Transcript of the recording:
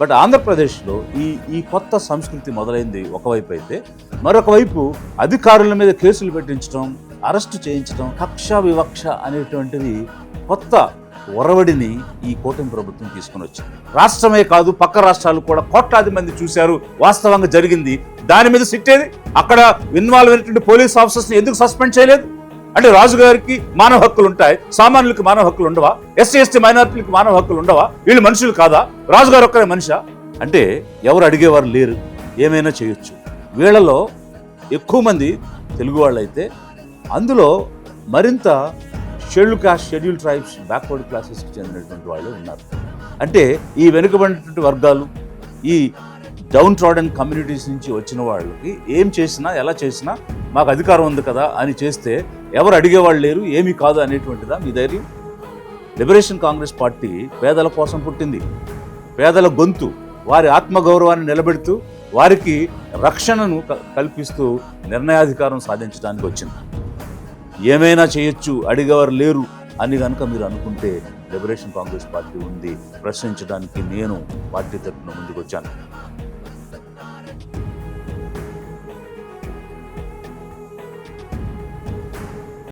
But ఆంధ్రప్రదేశ్లో ఈ ఈ కొత్త సంస్కృతి మొదలైంది ఒకవైపు అయితే మరొక వైపు అధికారుల మీద కేసులు పెట్టించడం అరెస్టు చేయించడం కక్ష వివక్ష అనేటువంటిది కొత్త ఒరవడిని ఈ కూటమి ప్రభుత్వం తీసుకుని వచ్చింది. రాష్ట్రమే కాదు పక్క రాష్ట్రాలు కూడా కోట్లాది మంది చూశారు వాస్తవంగా జరిగింది. దాని మీద సిట్టేది? అక్కడ ఇన్వాల్వ్ అయినటువంటి పోలీస్ ఆఫీసర్స్ని ఎందుకు సస్పెండ్ చేయలేదు? అంటే రాజుగారికి మానవ హక్కులు ఉంటాయి సామాన్యులకు మానవ హక్కులు ఉండవా? ఎస్సీ ఎస్టీ మైనారిటీలకు మానవ హక్కులు ఉండవా? వీళ్ళు మనుషులు కాదా? రాజుగారు ఒక్కరే మనిషా? అంటే ఎవరు అడిగేవారు లేరు. ఏమైనా చేయొచ్చు. వీళ్ళలో ఎక్కువ మంది తెలుగు వాళ్ళైతే అందులో మరింత schedule caste schedule tribes backward క్లాసెస్కి చెందినటువంటి వాళ్ళు ఉన్నారు. అంటే ఈ వెనుకబడినటువంటి వర్గాలు ఈ డౌన్ ట్రాడన్ కమ్యూనిటీస్ నుంచి వచ్చిన వాళ్ళకి ఏం చేసినా ఎలా చేసినా మాకు అధికారం ఉంది కదా అని చేస్తే ఎవరు అడిగేవాళ్ళు లేరు ఏమీ కాదు అనేటువంటిదా మీ ధైర్యం? లిబరేషన్ కాంగ్రెస్ పార్టీ పేదల కోసం పుట్టింది. పేదల గొంతు వారి ఆత్మగౌరవాన్ని నిలబెడుతూ వారికి రక్షణను క- కల్పిస్తూ నిర్ణయాధికారం సాధించడానికి వచ్చింది. ఏమైనా చేయొచ్చు అడిగేవారు లేరు అని కనుక మీరు అనుకుంటే లిబరేషన్ కాంగ్రెస్ పార్టీ ఉంది ప్రశ్నించడానికి నేను పార్టీ తరఫున ముందుకు వచ్చాను